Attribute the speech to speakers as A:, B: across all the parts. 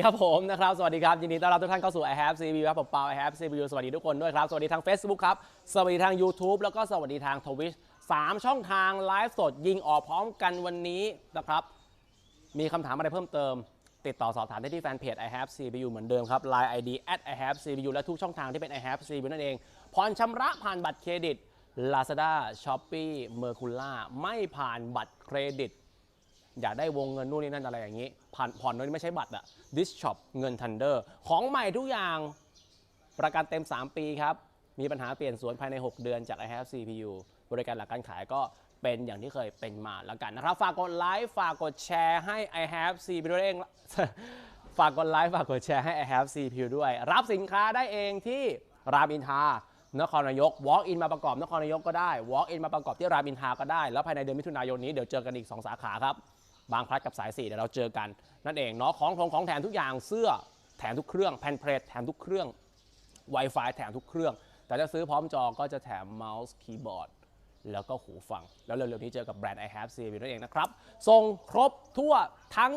A: ดีครับผมนะครับสวัสดีครับยินดีต้อนรับทุกท่านเข้าสู่ i have CPU ครับผมเปา i have CPU สวัสดีทุกคนด้วยครับ สวัสดีทาง Facebook ครับ สวัสดีทาง YouTube แล้วก็สวัสดีทาง Twitch สามช่องทางไลฟ์สดยิงออกพร้อมกันวันนี้นะครับ มีคำถามอะไรเพิ่มเติม ติดต่อสอบถามได้ที่แฟนเพจ i have CPU เหมือนเดิมครับ Line ID at i have CPU และทุกช่องทางที่เป็น i have CPU นั่นเองผ่อนชำระผ่านบัตรเครดิต Lazada Shopee Mercula ไม่ผ่านบัตรเครดิต อยากได้วงเงินนู่นนี่นั่นอะไรอย่างนี้ผ่อนผ่อนโดยที่ไม่ใช่บัตรอะ This Shop เงิน Thunder ของใหม่ทุกอย่างประกันเต็ม 3 ปีครับ มีปัญหาเปลี่ยนสวนภายใน 6 เดือนจาก i have CPU บริการหลักการขายก็เป็นอย่างที่เคยเป็นมาแล้วกันนะครับ ฝากกดไลค์ฝากกดแชร์ให้ i have CPU ด้วยเอง ฝากกดไลค์ฝากกดแชร์ให้ i have CPU ด้วย รับสินค้าได้เองที่รามอินทรานครนายก walk in มาประกอบนครนายกก็ได้ walk in มาประกอบที่รามอินทาก็ได้ แล้วภายในเดือนมิถุนายนนี้เดี๋ยวเจอกันอีก 2 สาขาครับ บางพลัดกับสายสี่เดี๋ยวเราเจอกัน นั่นเองเนาะของของของแถมทุกอย่างเสื้อแถมทุกเครื่องแผ่นเพลทแถมทุกเครื่อง Wi-Fi แถมทุกเครื่อง แต่ถ้าซื้อพร้อมจอก็จะแถมเมาส์คีย์บอร์ดแล้วก็หูฟัง แล้วเร็วๆนี้เจอกับแบรนด์ i have CPU นั่นเองนะครับส่งครบทั่วทั้ง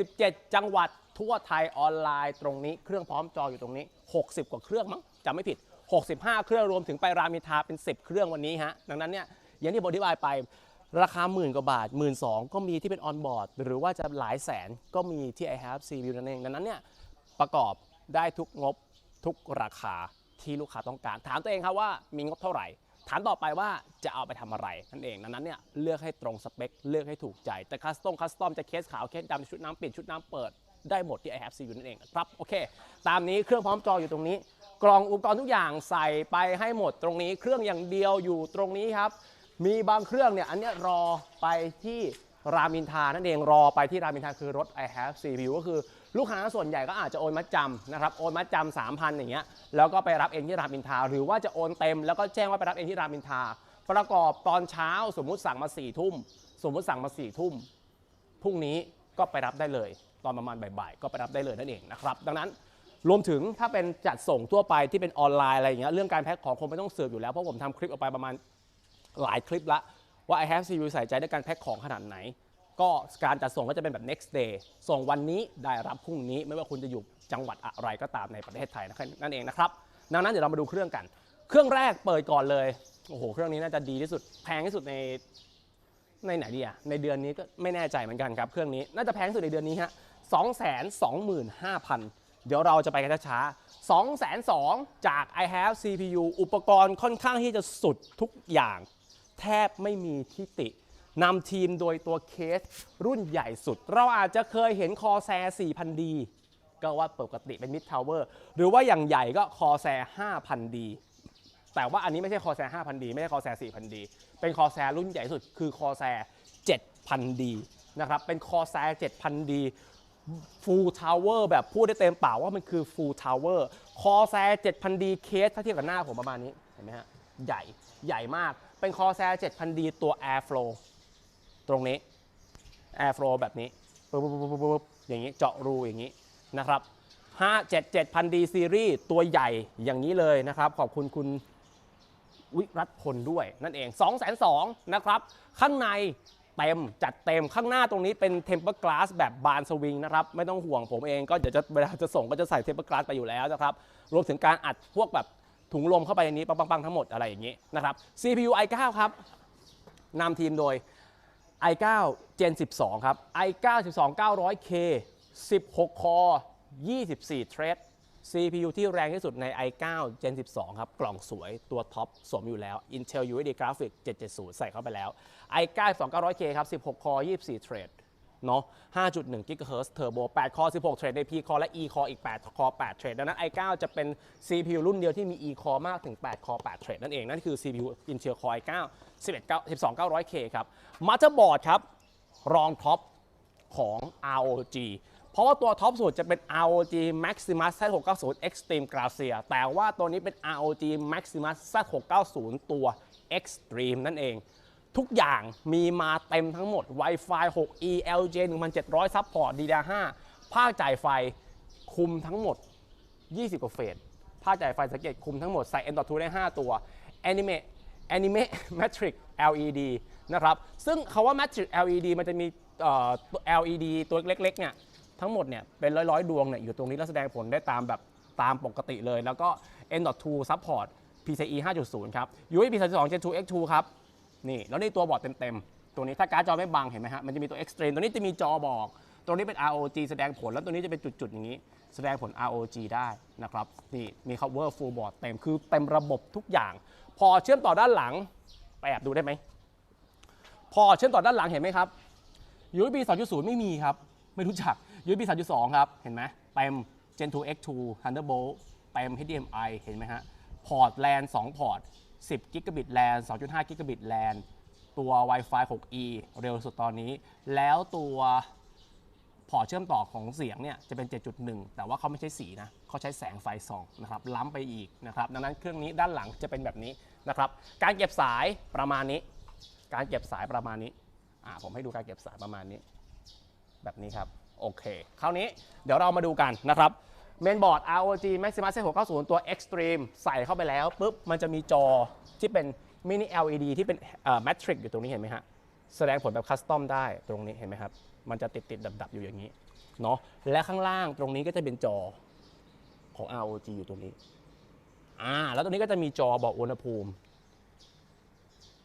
A: 77 จังหวัดทั่วไทยออนไลน์ตรงนี้ เครื่องพร้อมจออยู่ตรงนี้ 60 กว่าเครื่องมั้งจำไม่ผิด 65 เครื่องรวมถึงไปรามินทาเป็น 10 เครื่องวันนี้ฮะดังนั้นเนี่ยอย่างที่ผมอธิบายไป ราคาหมื่นกว่าบาท1 2ื่นสองก็มีที่เป็นออนบอร์ดหรือว่าจะหลายแสนก็มีที่ i have CPU นั่นเอง ดังนั้นเนี่ยประกอบได้ทุกงบทุกราคาที่ลูกค้าต้องการ ถามตัวเองครับว่ามีงบเท่าไหร่ ถามต่อไปว่าจะเอาไปทำอะไรนั่นเอง ดังนั้นเนี่ยเลือกให้ตรงสเปค เลือกให้ถูกใจ แต่คัสตอมคัสตอมจะเคสขาวเคสดำชุดน้ำปิดชุดน้ำเปิดได้หมดที่ i have CPU นั่นเองครับโอเค ตามนี้เครื่องพร้อมจออยู่ตรงนี้ กล่องอุปกรณ์ทุกอย่างใส่ไปให้หมดตรงนี้ เครื่องอย่างเดียวอยู่ตรงนี้ครับ มีบางเครื่องเนี่ยอันเนี้ยรอไปที่รามอินทานั่นเองรอไปที่รามอินทาคือรถ i have CPU ก็คือลูกค้าส่วนใหญ่ก็อาจจะโอนมัดจำนะครับโอนมัดจำสามพันอย่างเงี้ยแล้วก็ไปรับเองที่รามอินทา หรือว่าจะโอนเต็ม แล้วก็แจ้งว่าไปรับเองที่รามอินทา ประกอบตอนเช้าสมมุติสั่งมา4ี่ทุ่มสมมุติสั่งมา4ี่ทุ่มพรุ่งนี้ก็ไปรับได้เลย ตอนประมาณบ่ายๆก็ไปรับได้เลยนั่นเองนะครับดังนั้นรวมถึงถ้าเป็นจัดส่งทั่วไปที่เป็นออนไลน์อะไรอย่างเงี้ยเรื่องการแพ็คของคงไม่ต้องเสิร์ฟอยู่แล้วเพราะผมทำคลิปออกไปประมาณ หลายคลิปละว่า I have CPU ใส่ใจในการแพ็คของขนาดไหน ก็การจัดส่งก็จะเป็นแบบ next day ส่งวันนี้ได้รับพรุ่งนี้ไม่ว่าคุณจะอยู่จังหวัดอะไรก็ตามในประเทศไทยนั่นเองนะครับดังนั้นเดี๋ยวเรามาดูเครื่องกัน เครื่องแรกเปิดก่อนเลยโอ้โหเครื่องนี้น่าจะดีที่สุดแพงที่สุดในในไหนดีอะในเดือนนี้ก็ไม่แน่ใจเหมือนกันครับเครื่องนี้น่าจะแพงที่สุดในเดือนนี้ฮะสองแสนสองหมื่นห้าพันเดี๋ยวเราจะไปกันช้าๆสองแสนสองจาก i have CPU อุปกรณ์ค่อนข้างที่จะสุดทุกอย่าง แทบไม่มีที่ตินำทีมโดยตัวเคสรุ่นใหญ่สุด เราอาจจะเคยเห็นคอแซ 4,000D ก็ว่าปกติเป็นมิดทาวเวอร์หรือว่าอย่างใหญ่ก็คอแซ 5,000D แต่ว่าอันนี้ไม่ใช่คอแซ 5,000D ไม่ใช่คอแซ 4,000D เป็นคอแซรุ่นใหญ่สุดคือคอแซ 7,000D นะครับเป็นคอแซ 7,000D Full Tower แบบพูดได้เต็มปากว่ามันคือ Full Tower คอแซ 7,000D เคสถ้าเทียบกับหน้าผมประมาณนี้เห็นไหมฮะใหญ่ใหญ่มาก เป็นคอแซ 7,000D ตัว Airflow ตรงนี้ Airflow แบบนี้ปุ๊บปุ๊บปุ๊บปุ๊บปุ๊บอย่างนี้เจาะรูอย่างนี้นะครับ5 7 7,000D Series ตัวใหญ่อย่างนี้เลยนะครับ ขอบคุณคุณวิรัตพลด้วยนั่นเอง 2 2 0 0 0นะครับ ข้างในเต็มจัดเต็มข้างหน้าตรงนี้เป็นเทมเปอร์กลาสแบบบานสวิงนะครับ ไม่ต้องห่วงผมเองก็เดี๋ยวจะเวลาจะส่งก็จะใส่เทมเปอร์กลาสไปอยู่แล้วนะครับ รวมถึงการอัดพวกแบบ ถุงลมเข้าไปในนี้ปังๆทั้งหมดอะไรอย่างนี้นะครับ CPU i9 ครับนำทีมโดย i9 Gen 12 ครับ i9 12 900K 16 คอ 24 เทรด CPU ที่แรงที่สุดใน i9 Gen 12 ครับ กล่องสวยตัวท็อปสวมอยู่แล้ว Intel UHD Graphics 770 ใส่เข้าไปแล้ว i9 2900K ครับ 16 คอ 24 เทรด เนาะ5.1 GHz Turbo 8คอ16เทรดใน P คอและ E คออีก8คอ8เทรดดังนั้น i9 จะเป็น CPU รุ่นเดียวที่มี E คอมากถึง8คอ8เทรดนั่นเอง นั่นคือ CPU Intel Core i9 11 12 900K ครับ Motherboard ครับ รองท็อปของ ROG เพราะว่าตัวท็อปสุดจะเป็น ROG Maximus Z690 Extreme Glacier แต่ว่าตัวนี้เป็น ROG Maximus Z690 ตัว Extreme นั่นเอง ทุกอย่างมีมาเต็มทั้งหมด Wi-Fi 6 ELJ 1700 Support DDR5 ภาคจ่ายไฟคุมทั้งหมด 20 กว่าเฟสภาคจ่ายไฟสังเกตคุมทั้งหมด ใส่ M.2 ได้ 5 ตัว animate animate Matrix LED นะครับ ซึ่งคาว่า Matrix LED มันจะมี LED ตัวเล็กๆเนี่ยทั้งหมดเนี่ยเป็นร้อยร้อยๆดวงเนี่ยอยู่ตรงนี้แล้วแสดงผลได้ตามแบบตามปกติเลย แล้วก็ N.2 support PCIe 5.0 ครับ USB 32 Gen 2 X2 ครับ นี่แล้วนี่ตัวบอร์ดเต็มๆ ตัวนี้ถ้าการ์ดจอไม่บังเห็นไหมฮะ มันจะมีตัว Extreme ตัวนี้จะมีจอบอก ตัวนี้เป็น ROG แสดงผล แล้วตัวนี้จะเป็นจุดๆ อย่างนี้ แสดงผล ROG ได้นะครับ นี่มี cover full board เต็ม คือเต็มระบบทุกอย่าง พอเชื่อมต่อด้านหลัง ไปแอบดูได้ไหม พอเชื่อมต่อด้านหลังเห็นไหมครับ USB 2.0 ไม่มีครับ ไม่รู้จัก USB 3.2 ครับ เห็นไหมเต็ม Gen 2 X2 Thunderbolt เต็ม HDMI เห็นไหมฮะ พอร์ต LAN 2พอร์ต 10 กิกะบิต LAN 2.5 กิกะบิต LAN ตัว Wi-Fi 6E เร็วสุดตอนนี้ แล้วตัวพอร์ตเชื่อมต่อของเสียงเนี่ยจะเป็น 7.1 แต่ว่าเขาไม่ใช้สีนะเขาใช้แสงไฟส่องนะครับล้ำไปอีกนะครับดังนั้นเครื่องนี้ด้านหลังจะเป็นแบบนี้นะครับการเก็บสายประมาณนี้ การเก็บสายประมาณนี้อ่าผมให้ดูการเก็บสายประมาณนี้ แบบนี้ครับโอเคคราวนี้เดี๋ยวเรามาดูกันนะครับ เมนบอร์ด ROG Maximus 690 ตัว Extreme ใส่เข้าไปแล้วปุ๊บมันจะมีจอที่เป็นมินิ LED ที่เป็นเอ่อ Matrix อยู่ตรงนี้เห็นไหมฮะ แสดงผลแบบคัสตอมได้ตรงนี้เห็นไหมครับ มันจะติดติดดับดับๆอยู่อย่างนี้เนาะและข้างล่างตรงนี้ก็จะเป็นจอของ ROG อยู่ตรงนี้อ่าแล้วตรงนี้ก็จะมีจอบอกอุณหภูมิ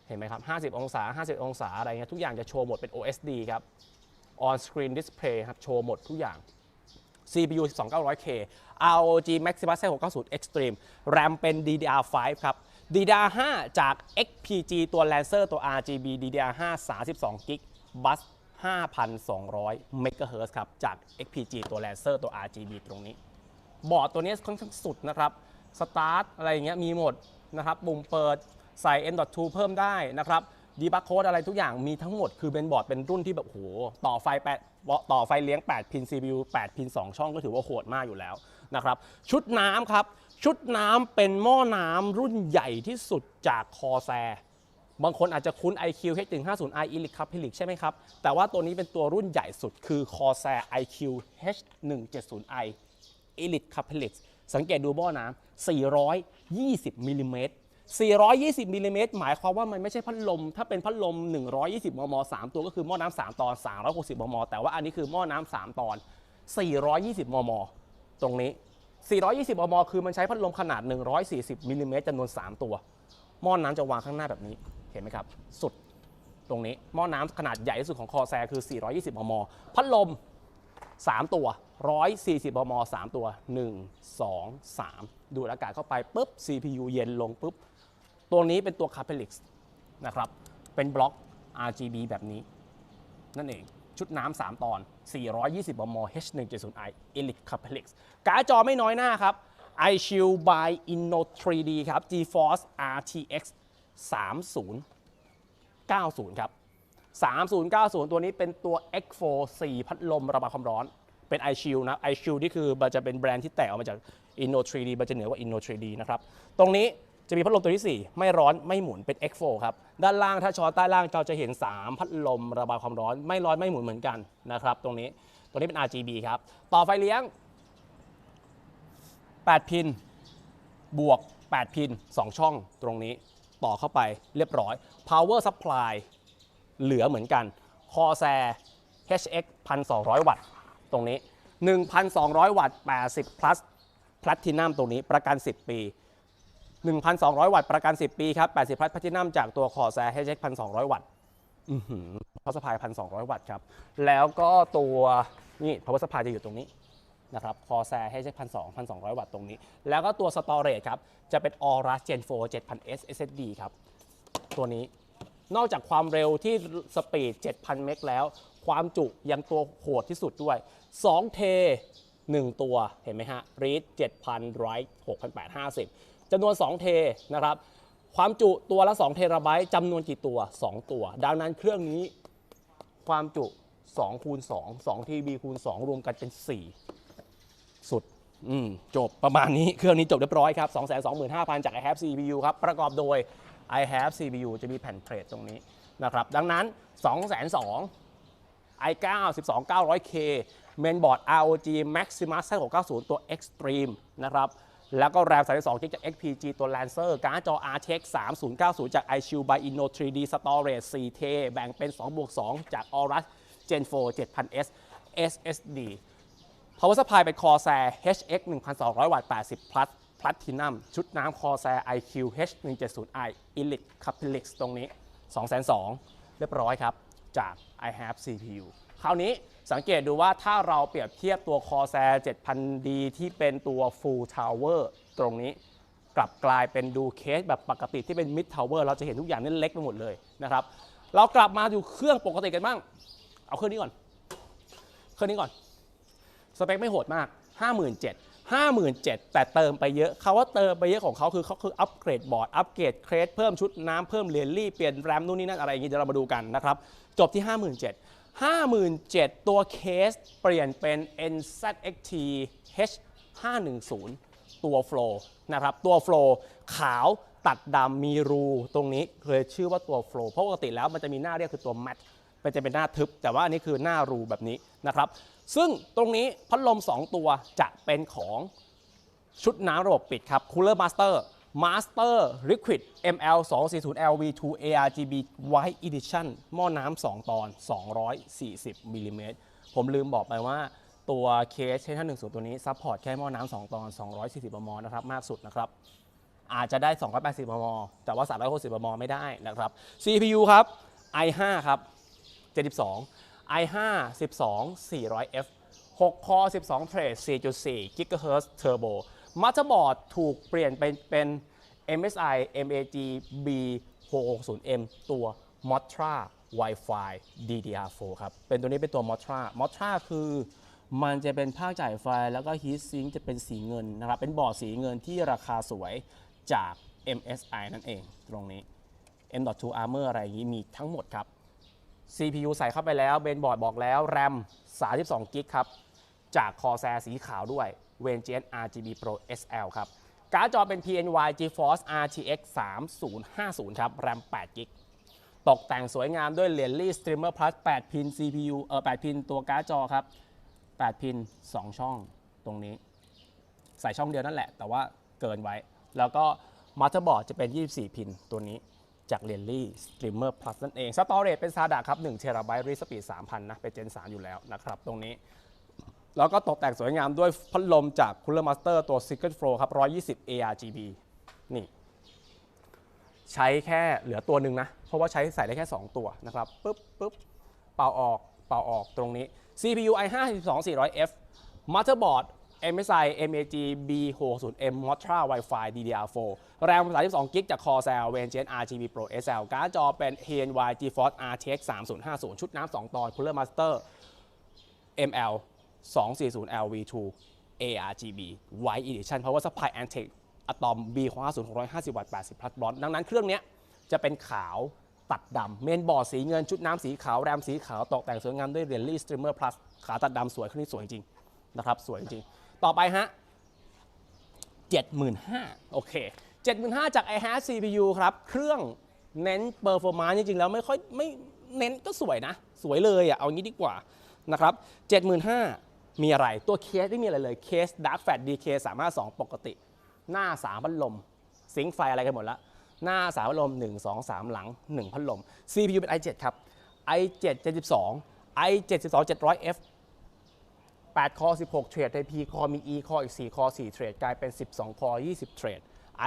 A: เห็นไหมครับ 50 องศา 50 องศาอะไรเงี้ยทุกอย่างจะโชว์หมดเป็น OSD ครับ on screen display ครับโชว์หมดทุกอย่าง CPU 12900K ROG Maximus 690 Extreme RAM เป็น DDR5 ครับ DDR5 จาก XPG ตัว Lancer ตัว RGB DDR5 32 GB bus 5,200 MHz ครับ จาก XPG ตัว Lancer ตัว RGB ตรงนี้ บอร์ดตัวนี้ค่อนข้างสุดนะครับสตาร์ทอะไรอย่างเงี้ยมีหมดนะครับ ปุ่มเปิดใส่ M.2 เพิ่มได้นะครับ ดีบักโค้ดอะไรทุกอย่างมีทั้งหมดคือเป็นบอร์ดเป็นรุ่นที่แบบโหต่อไฟ8ต่อไฟเลี้ยง 8 พิน CPU 8 พิน 2 ช่องก็ถือว่าโหดมากอยู่แล้วนะครับ ชุดน้ำครับ ชุดน้ำเป็นหม้อน้ำรุ่นใหญ่ที่สุดจากคอแซบางคนอาจจะคุ้น IQ H150i Elite Capelix ใช่ไหมครับ แต่ว่าตัวนี้เป็นตัวรุ่นใหญ่สุดคือ Corsair IQ H170i Elite Capelix สังเกตดูบ่อน้ำ420มิลลิเมตร 420มิลลิเมตรหมายความว่ามันไม่ใช่พัดลม ถ้าเป็นพัดลม 120 มม 3 ตัวก็คือหม้อน้ำ3ตอน 360 มม แต่ว่าอันนี้คือหม้อน้ำ3ตอน 420 มม ตรงนี้ 420 มม คือมันใช้พัดลมขนาด 140มิลลิเมตรจำนวน 3 ตัว หม้อน้ำจะวางข้างหน้าแบบนี้ เห็นไหมครับ สุด ตรงนี้ หม้อน้ำขนาดใหญ่ที่สุดของคอแซคือ 420 มม พัดลม 3 ตัว 140 มม 3 ตัว 1 2 3 ดูดอากาศเข้าไปปุ๊บ CPU เย็นลงปุ๊บ ตัวนี้เป็นตัว Capelix นะครับ เป็นบล็อก RGB แบบนี้ นั่นเอง ชุดน้ำ3ตอน 420มม H170i Elite Capelix การ์ดจอไม่น้อยหน้าครับ iShield by Inno 3D ครับ GeForce RTX 3090 ครับ 3090 ตัวนี้เป็นตัว X4 4 พัดลมระบายความร้อน เป็น iShield นะ iShield นี่คือมันจะเป็นแบรนด์ที่แตกออกมาจาก Inno 3D มันจะเหนือกว่า Inno 3D นะครับ ตรงนี้ จะมีพัดลมตัวที่ 4 ไม่ร้อนไม่หมุนเป็น X4 ครับ ด้านล่างถ้าช้อนใต้ล่างเราจะเห็น 3 พัดลมระบายความร้อนไม่ร้อนไม่หมุนเหมือนกันนะครับตรงนี้ตรงนี้เป็น RGB ครับ ต่อไฟเลี้ยง 8 พิน บวก 8 พิน 2 ช่องตรงนี้ต่อเข้าไปเรียบร้อย power supply เหลือเหมือนกัน Corsair HX 1,200 วัตต์ ตรงนี้ 1,200 วัตต์ 80 plus platinum ตรงนี้ประกัน 10 ปี 1,200 วัตต์ประกัน 10 ปีครับ 80 plus platinum จากตัว Corsair HX 1,200 วัตต์อือหือ power supply 1,200 วัตต์ครับ แล้วก็ตัวนี่ power supply จะอยู่ตรงนี้นะครับ Corsair HX 1,200 1,200 วัตต์ตรงนี้ แล้วก็ตัว storage ครับ จะเป็น Aorus Gen 4 7,000S SSD ครับ ตัวนี้นอกจากความเร็วที่สปีด 7,000 เมกแล้ว ความจุยังตัวโหดที่สุดด้วย 2 เท 1 ตัว เห็นไหมฮะ read 7,000 write 6,850 จำนวน 2 เทนะครับ ความจุตัวละ 2 เทราไบต์จำนวนกี่ตัว 2 ตัว ดังนั้นเครื่องนี้ความจุ2คูณ2 2 TB คูณ 2 รวมกันเป็น 4 สุดอืมจบประมาณนี้เครื่องนี้จบเรียบร้อยครับ 225,000 จาก i have CPU ครับ ประกอบโดย i have CPU จะมีแผ่นเพลทตรงนี้นะครับ ดังนั้น 202 i9 12900K Mainboard ROG Maximus 690 ตัว Extreme นะครับ แล้วก็ RAM 32 GB จาก XPG ตัว Lancer การ์ดจอ RTX 3090 จาก iShield by Inno 3D Storage 4T แบ่งเป็น2บวก2จาก Aorus Gen 4 7000S SSD power supply เป็น Corsair HX 1,200 วัตต์ 80 plus platinum ชุดน้ำ Corsair IQ H 170i Elite Capillix ตรงนี้ 2,200,000 เรียบร้อยครับ จาก I have CPU คราวนี้ สังเกตดูว่าถ้าเราเปรียบเทียบตัว Corsair 7000D ที่เป็นตัว Full Tower ตรงนี้ กลับกลายเป็นดูเคสแบบปกติที่เป็น Mid Tower เราจะเห็นทุกอย่างนี่เล็กไปหมดเลยนะครับ เรากลับมาดูเครื่องปกติกันบ้าง เอาเครื่องนี้ก่อน เครื่องนี้ก่อน สเปคไม่โหดมาก 57,000 57,000 แต่เติมไปเยอะเขาว่าเติมไปเยอะของเขาคือเขาคืออัปเกรดบอร์ด อัปเกรดเครสเพิ่มชุดน้ำเพิ่มเรียลลี่ เปลี่ยนแรมนู่นนี่นั่นอะไรอย่างงี้เดี๋ยวเรามาดูกันนะครับ จบที่ 57,000 57,000 ตัวเคสเปลี่ยนเป็น NZXT H510 ตัว Flow นะครับ ตัว Flow ขาวตัดดำมีรูตรงนี้เลยชื่อว่าตัว Flow เพราะปกติแล้วมันจะมีหน้าเรียกคือตัว Matte มันจะเป็นหน้าทึบ แต่ว่าอันนี้คือหน้ารูแบบนี้นะครับ ซึ่งตรงนี้พัดลม 2 ตัวจะเป็นของชุดน้ำระบบปิดครับ Cooler Master Master Liquid ML 240 LV2 ARGB White Edition หม้อน้ำ2 ตอน 240มิลลิเมตรผมลืมบอกไปว่าตัวเคส H510 ตัวนี้ซัพพอร์ตแค่หม้อน้ำ2 ตอน 240 มมนะครับ มากสุดนะครับ อาจจะได้ 280 มม แต่ว่า 360 มม ไม่ได้นะครับ CPU ครับ i5 ครับ 72 i5 12 400F 6 คอ 12 เทรด 4.4 GHz Turbo มั t บอร์ดถูกเปลี่ยนเป็นเป็น MSI MAG B660M ตัว Motra Wi-Fi DDR4 ครับ เป็นตัวนี้เป็นตัว Motra Motra คือมันจะเป็นภาคจ่ายไฟแล้วก็ Heat Sink จะเป็นสีเงินนะครับ เป็นบอร์ดสีเงินที่ราคาสวยจาก MSI นั่นเองตรงนี้ M.2 Armor อะไรอย่างนี้มีทั้งหมดครับ CPU ใส่เข้าไปแล้วเบนบอร์ดบอกแล้ว RAM 32 g b ครับ จาก Corsair สีขาวด้วย v e n g e a n RGB Pro SL ครับ การ์ดจอเป็น PNY GeForce RTX 3050 ครับ RAM 8 g b ตกแต่งสวยงามด้วย l e n l y Streamer Plus 8 พิน CPU เออ8พินตัวการ์ดจอครับ 8 พิน 2 ช่องตรงนี้ ใส่ช่องเดียวนั่นแหละ แต่ว่าเกินไว้ แล้วก็มั t เ e r b o a r d จะเป็น 24 พินตัวนี้จากเ e นลี่ Streamer Plus นั่นเอง สตอเรจเป็น SATA ครับ1 t b r e a d Speed 3,000 นะ เป็น Gen 3อยู่แล้วนะครับ ตรงนี้ แล้วก็ตกแต่งสวยงามด้วยพัดลมจาก Cooler Master ตัว Secret Flow ครับ 120 ARGB นี่ ใช้แค่เหลือตัวหนึ่งนะ เพราะว่าใช้ใส่ได้แค่ 2 ตัวนะครับปึ๊บปึ๊บเป่าออกเป่าออกตรงนี้ CPU i5 12400F Motherboard MSI MAG B60M Motra Wi-Fi DDR4 RAM 32 g b จาก Corsair Vengeance RGB Pro SL การ์ดจอเป็น HNY GeForce RTX 3050 ชุดน้ำ2ตอน Cooler Master ML 240 LV2 ARGB White Edition Power Supply Antec Atom B650 650 วัตต์ 80 plus bond ดังนั้นเครื่องนี้จะเป็นขาวตัดดำเมนบอร์ดสีเงินชุดน้ำสีขาว แรมสีขาวตกแต่งสวยงามด้วย r e a l l y Streamer Plus ขาตัดดำสวยขึ้นนี้สวยจริงนะครับ สวยจริง ต่อไปฮะ 75,000 โอเค 75,000 จาก i h a v CPU ครับ เครื่องเน้น performance จริง ๆ แล้วไม่ค่อยไม่เน้นก็สวยนะ สวยเลยอะ่ะ เอางี้ดีกว่านะครับ 75,000 มีอะไรตัวเคสไม่มีอะไรเลยเคส Dark Fat DK 352ปกติ หน้า3พัดลมซิงค์ไฟอะไรกันหมดล้วหน้า3พัดลม 1 2 3 หลัง 1 พัดลม CPU เป็น i7 ครับ i7 72 i7 12 700F 8 คอ 16 เทรดใน P คอมี E คออีก 4 คอ 4 เทรด กลายเป็น 12 คอ 20 เทรด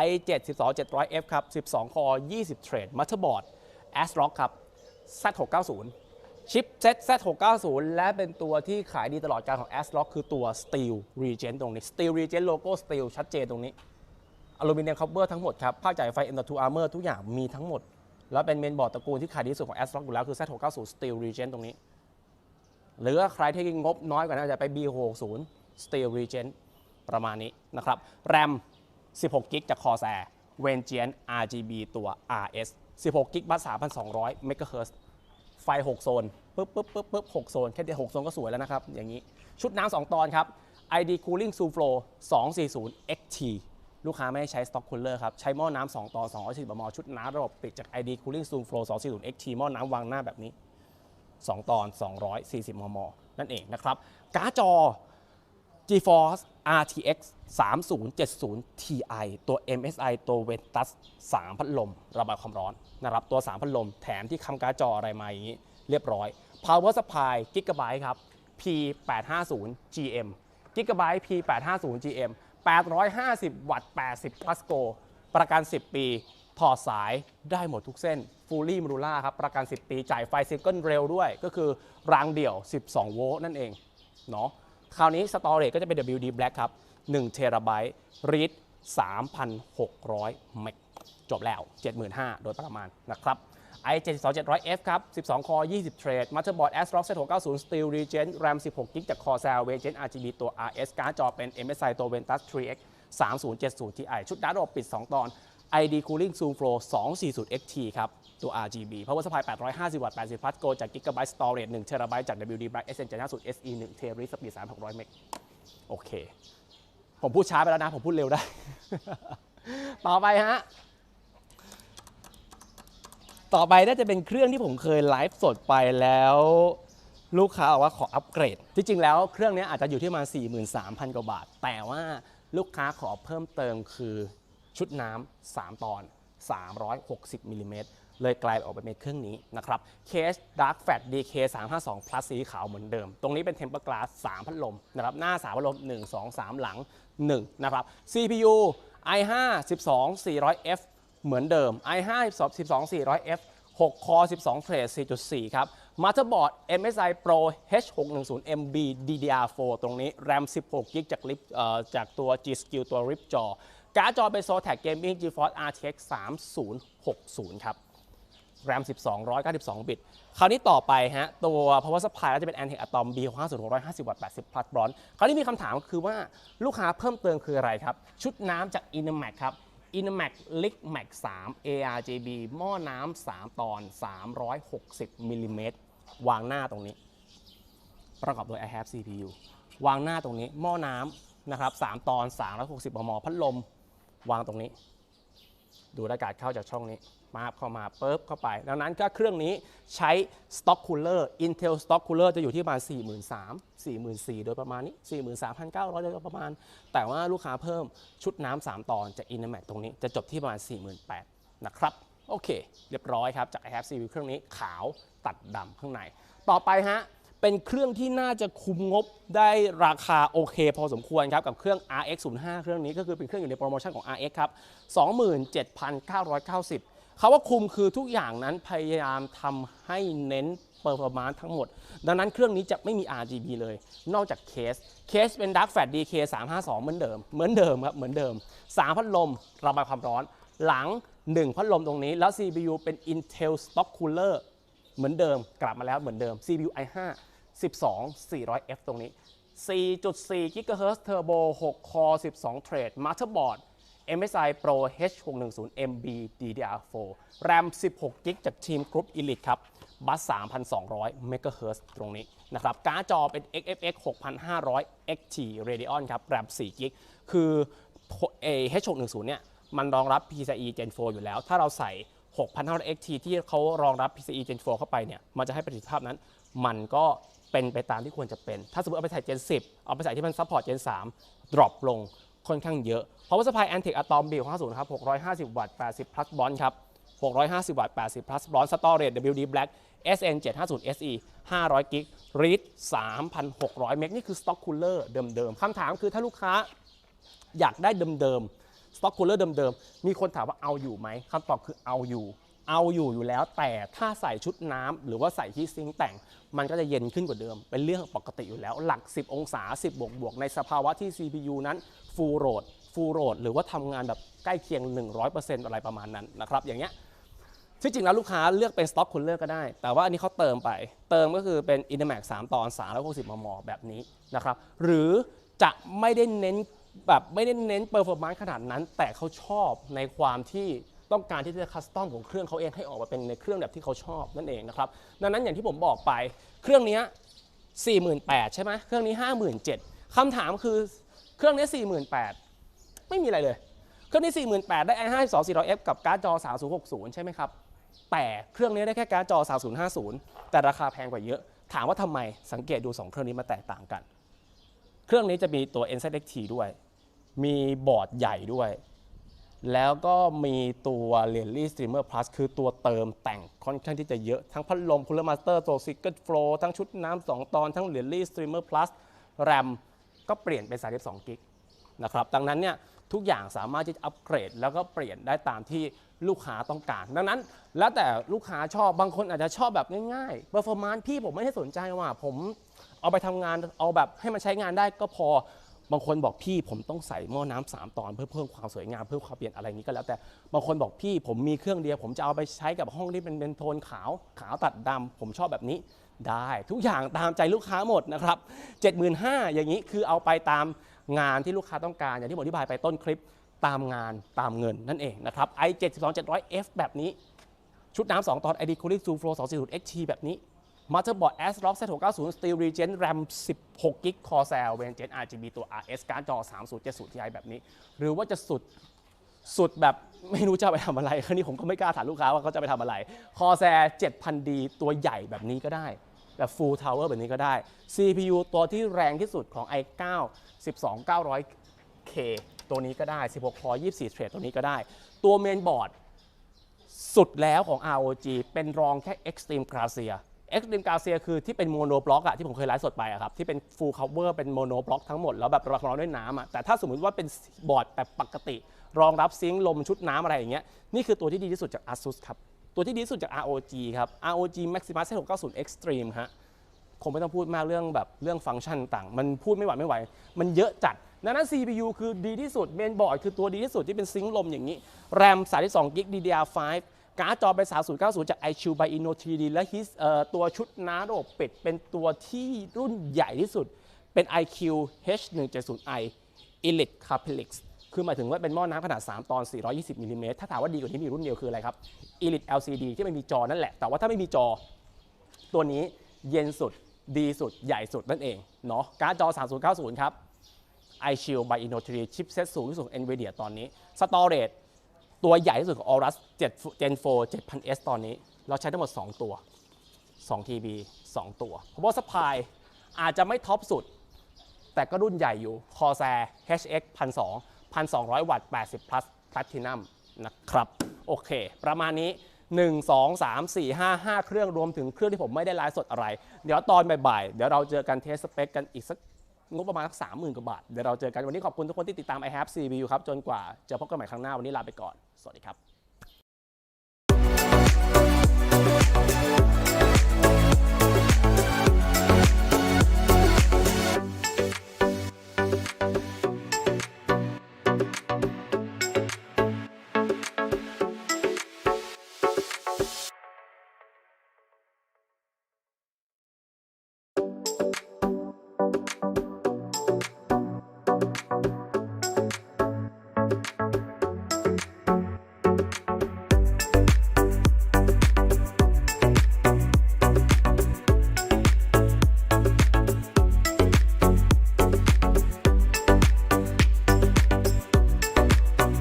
A: i7 12 700F ครับ 12 คอ 20 เทรด มั t เ e r b o a r d ASRock ครับ Z690 ชิปเซ็ต Z690 และเป็นตัวที่ขายดีตลอดการของ ASRock คือตัว Steel Regen ตรงนี้ Steel Regen โลโก้ Steel ชัดเจนตรงนี้อลูมิเนียมคัพเบอร์ทั้งหมดครับภาคจ่ายไฟ M.2 Armor ทุกอย่างมีทั้งหมด แล้วเป็นเมนบอร์ดตระกูลที่ขายดีที่สุดของ ASRock อยู่แล้วคือ Z690 Steel Regen ตรงนี้ หรือว่าใครที่งบน้อยกว่านั้นอาจจะไป B60 Steel Regen ประมาณนี้นะครับ RAM 16 g b จาก Corsair Vengeance RGB ตัว RS 16 g b บัส3,200 MHz ไฟ 6 โซน ปึ๊บปึ๊บปึ๊บปึ๊บ6โซน แค่เดียว6โซนก็สวยแล้วนะครับ อย่างนี้ ชุดน้ำ2ตอนครับ ID Cooling Zoom Flow 240 XT ลูกค้าไม่ให้ใช้ Stock Cooler ครับ ใช้หม้อน้ำ2ตอน240มมชุดน้ำระบบปิดจาก ID Cooling Zoom Flow 240 XT หม้อน้ำวางหน้าแบบนี้ 2 ตอน 240มมนั่นเองนะครับการ์ดจอ GeForce RTX 3070 Ti ตัว MSI ตัว Ventus 3 พัดลม ระบายความร้อนนะครับตัว 3 พัดลม แถมที่คำการ์ดจออะไรมาอย่างนี้ เรียบร้อย Power Supply Gigabyte ครับ P850 GM Gigabyte P850 GM 850 วัตต์ 80 plus go ประกัน 10 ปี ถอดสายได้หมดทุกเส้น Fully Modular ครับ ประกัน 10 ปี จ่ายไฟซิงเกิลเร็วด้วย ก็คือรางเดี่ยว 12 โวลต์นั่นเอง เนาะ คราวนี้ Storage ก็จะเป็น WD Black ครับ1 t b read 3,600 เมก จบแล้ว 75,000 โดยประมาณนะครับ i 7 2 7 0 0 f ครับ 12 คอ 20 เทรด motherboard ASRock Z690 Steel Regen RAM 16 GB จาก Corsair Vegen RGB ตัว RS การ์ดจอเป็น MSI ตัว Ventus 3X 3070 Ti ชุดดาร์ดปิด 2 ตอน ID Cooling Zoom Flow 240 XT ครับ ตัว RGB Power Supply 850 วัตต์ 80 plus go จาก Gigabyte Storage 1 TB จาก WD Black SN750 SE 1 TB Speed 3600 เมกโอเค ผมพูดช้าไปแล้วนะ ผมพูดเร็วได้ ต่อไปฮะ ต่อไปน่าจะเป็นเครื่องที่ผมเคยไลฟ์สดไปแล้ว ลูกค้าบอกว่าขออัปเกรด ที่จริงแล้วเครื่องนี้อาจจะอยู่ที่ประมาณ43,000 กว่าบาท แต่ว่าลูกค้าขอเพิ่มเติมคือชุดน้ำ3ตอน 360มิลลิเมตรเลยกลายออกมาเป็นเครื่องนี้นะครับเคส Dark Fat DK 352 Plus สีขาวเหมือนเดิม ตรงนี้เป็น Temper Glass 3 พัดลมนะครับหน้า 3 พัดลม 1 2 3 หลัง 1 นะครับ CPU i5 12 400F เหมือนเดิม i5 12 400F 6คอ12เทรด4.4 ครับ Motherboard MSI Pro H610MB DDR4 ตรงนี้ RAM 16 GB จากลิฟเอ่อจากตัว G Skill ตัว RIP จอ การ์ดจอเป็น Zotac Gaming GeForce RTX 3060 ครับ RAM 12 192 บิต คราวนี้ต่อไปฮะ ตัว power supply ก็จะเป็น Antec Atom B 5 0 650 วัตต์ 80 plus bronze คราวนี้มีคำถามคือว่าลูกค้าเพิ่มเติมคืออะไรครับ ชุดน้ำจาก Inmac ครับ Inmac Lick Max 3 ARGB หม้อน้ำ3 ตอน 360มิลลิเมตรวางหน้าตรงนี้ ประกอบโดย I have CPU วางหน้าตรงนี้ หม้อน้ำนะครับ 3 ตอน 360มมพัดลม วางตรงนี้ ดูอากาศเข้าจากช่องนี้ มาเข้ามาปุ๊บเข้าไป ดังนั้นก็เครื่องนี้ใช้ Stock Cooler Intel Stock Cooler จะอยู่ที่ประมาณ 43,000 44,000 โดยประมาณนี้ 43,900 โดยประมาณ แต่ว่าลูกค้าเพิ่มชุดน้ำ3ตอนจาก Inmac ตรงนี้จะจบที่ประมาณ 48,000นะครับโอเค เรียบร้อยครับ จาก i have CPU เครื่องนี้ขาวตัดดำข้างใน ต่อไปฮะเป็นเครื่องที่น่าจะคุมงบได้ราคาโอเค พอสมควรครับกับเครื่อง RX 05เครื่องนี้ก็คือเป็นเครื่องอยู่ในโปรโมชั่นของ RX ครับ 27,990 คาว่าคุมคือทุกอย่างนั้นพยายามทำให้เน้นเปอร์ฟอร์มานซ์ทั้งหมด ดังนั้นเครื่องนี้จะไม่มี RGB เลย นอกจากเคส เคสเป็น Dark Fat DK 352 เหมือนเดิม เหมือนเดิมครับ เหมือนเดิม 3 พัดลมระบายความร้อน หลัง 1 พัดลมตรงนี้ แล้ว CPU เป็น Intel Stock Cooler เหมือนเดิม กลับมาแล้วเหมือนเดิม CPU i5 12 400F ตรงนี้ 4.4 GHz Turbo 6คอ12เทรด Motherboard MSI Pro H610MB DDR4 RAM 16 g b จาก Team Group Elite ครับ บัส 3,200 MHz ตรงนี้นะครับ การ์ดจอเป็น XFX 6500 XT Radeon ครับ RAM 4 g b คือ H610 เนี่ย มันรองรับ PCIe Gen 4 อยู่แล้ว ถ้าเราใส่ 6,500 XT ที่เขารองรับ PCIe Gen 4 เข้าไปเนี่ย มันจะให้ประสิทธิภาพนั้น มันก็เป็นไปตามที่ควรจะเป็น ถ้าสมมติเอาไปใส่ Gen 10 เอาไปใส่ที่มัน support Gen 3 drop ลง ค่อนข้างเยอะ Power Supply Antec Atom B 650ครับ650 วัตต์ 80 plus bond ครับ 650 วัตต์ 80 plus bond Storage WD Black SN 750 SE 500 g b read 3,600 เมกนี่คือ Stock Cooler เดิมๆคำถามคือถ้าลูกค้าอยากได้เดิมๆ Stock Cooler เดิมๆ มีคนถามว่าเอาอยู่ไหมคำตอบคือเอาอยู่ เอาอยู่อยู่แล้ว แต่ถ้าใส่ชุดน้ำหรือว่าใส่ที่ซิงแต่ง มันก็จะเย็นขึ้นกว่าเดิม เป็นเรื่องปกติอยู่แล้ว หลัก 10 องศา 10 บวกบวกในสภาวะที่ CPU นั้น full load full load หรือว่าทำงานแบบใกล้เคียง 100%อะไรประมาณนั้นนะครับอย่างเงี้ยที่จริงแล้วลูกค้าเลือกเป็น Stock Cooler ก็ได้ แต่ว่าอันนี้เขาเติมไป เติมก็คือเป็น Inmax 3ตอน 360 มม แบบนี้นะครับ หรือจะไม่ได้เน้นแบบไม่ได้เน้นเปอร์ฟอร์มานซ์ขนาดนั้น แต่เขาชอบในความที่ ต้องการที่จะคัสตอมของเครื่องเขาเองให้ออกมาเป็นในเครื่องแบบที่เขาชอบนั่นเองนะครับดังนั้นอย่างที่ผมบอกไปเครื่องนี้48,000ใช่ไหมเครื่องนี้ 57,000คำถามคือเครื่องนี้48,000ไม่มีอะไรเลย เครื่องนี้48,000ได้ i5 2400F กับการ์ดจอ 3060 ใช่ไหมครับแต่เครื่องนี้ได้แค่การ์ดจอ 3050 แต่ราคาแพงกว่าเยอะ ถามว่าทำไมสังเกตดู 2 เครื่องนี้มาแตกต่างกัน เครื่องนี้จะมีตัว NZXT ด้วย มีบอร์ดใหญ่ด้วย แล้วก็มีตัว r e a l y Streamer Plus คือตัวเติมแต่งค่อนข้างที่จะเยอะ ทั้งพัดลม Cooler Master ตัว Secret Flow ทั้งชุดน้ำ2ตอน ทั้ง r e a l y Streamer Plus RAM ก็เปลี่ยนเป็น 32กิกนะครับ ดังนั้นเนี่ยทุกอย่างสามารถที่จะอัปเกรด แล้วก็เปลี่ยนได้ตามที่ลูกค้าต้องการ ดังนั้น แล้วแต่ลูกค้าชอบบางคนอาจจะชอบแบบง่ายๆเปอร์ฟอร์มานซ์พี่ผมไม่ได้สนใจว่า ผมเอาไปทำงานเอาแบบให้มันใช้งานได้ก็พอ บางคนบอกพี่ผมต้องใส่หม้อน้ำสามตอนเพื่อเพิ่มความสวยงามเพิ่มความเปลี่ยนอะไรอย่างนี้ก็แล้วแต่บางคนบอกพี่ผมมีเครื่องเดียว ผมจะเอาไปใช้กับห้องที่เป็นเป็นโทนขาวขาวตัดดำผมชอบแบบนี้ได้ทุกอย่างตามใจลูกค้าหมดนะครับ 75,000อย่างนี้คือเอาไปตามงานที่ลูกค้าต้องการ อย่างที่ผมอธิบายไปต้นคลิปตามงานตามเงินนั่นเองนะครับ i 7 2 700 f แบบนี้ ชุดน้ำ2ตอน ID Cooling Zoom Flow 240 XT แบบนี้ Motherboard ASRock Z690 Steel Regen RAM 16 GB Corsair v e n g e n c RGB ตัว RS การ์ดจอ 3070 Ti แบบนี้ หรือว่าจะสุดสุดแบบไม่รู้จะไปทำอะไรคราวนี้ผมก็ไม่กล้าถามลูกค้าว่าเขาจะไปทำอะไร Corsair 7000D ตัวใหญ่แบบนี้ก็ได้ แบบ Full Tower แบบนี้ก็ได้ CPU ตัวที่แรงที่สุดของ i9 12900K ตัวนี้ก็ได้ 16 core 24 thread ตัวนี้ก็ได้ ตัวเมนบอร์ดสุดแล้วของ ROG เป็นรองแค่ Extreme Gracia Glacier Extreme Glacier คือที่เป็นโมโนบล็อกอะที่ผมเคยไลฟ์สดไปอะครับที่เป็น full cover เป็นโมโนบล็อกทั้งหมด แล้วแบบรองด้วยน้ำอะแต่ถ้าสมมุติว่าเป็นบอร์ดแบบปกติ รองรับซิงค์ลมชุดน้ำอะไรอย่างเงี้ยนี่คือตัวที่ดีที่สุดจาก ASUS ครับตัวที่ดีที่สุดจาก ROG ครับ ROG Maximus 690 Extreme ฮะคงไม่ต้องพูดมากเรื่องแบบเรื่องฟังก์ชันต่าง มันพูดไม่ไหวไม่ไหว มันเยอะจัดดังนั้น CPU คือดีที่สุดเมนบอร์ดคือตัวดีที่สุดที่เป็นซิงค์ลมอย่างนี้ RAM 32 g b DDR5 การ์ดจอเป็น 3090 จาก i q by Inno 3D และ his ตัวชุดน้าระบบปิดเป็นตัวที่รุ่นใหญ่ที่สุด เป็น iQ H170i Elite Caplix คือหมายถึงว่าเป็นหม้อน้ำขนาด 3 ตอน 420มิลลิเมตรถ้าถามว่าดีกว่านี้มีรุ่นเดียวคืออะไรครับ Elite LCD ที่มันมีจอนั่นแหละ แต่ว่าถ้าไม่มีจอ ตัวนี้เย็นสุด ดีสุด ใหญ่สุดนั่นเอง เนาะการ์ดจอ 3090 ครับ iShield by Inno 3ชิปเซตสูงที่สุด NVIDIA ตอนนี้ Storage ตัวใหญ่ที่สุดของ Aorus 7 Gen 4 7000S ตอนนี้ เราใช้ทั้งหมด 2 ตัว 2 TB 2 ตัว เพราะว่า supply อาจจะไม่ท็อปสุด แต่ก็รุ่นใหญ่อยู่ Corsair HX 1200 1200 วัตต์ 80 plus Platinum นะครับ โอเค ประมาณนี้ 1 2 3 4 5 5 เครื่องรวมถึงเครื่องที่ผมไม่ได้ไลฟ์สดอะไร เดี๋ยวตอนบ่ายๆ เดี๋ยวเราเจอกันเทสสเปคกันอีกสัก งบประมาณสักสามหมื่นกว่าบาท เดี๋ยวเราเจอกันวันนี้ขอบคุณทุกคนที่ติดตาม i have CBU ครับ จนกว่าจะพบกันใหม่ครั้งหน้าวันนี้ลาไปก่อน สวัสดีครับ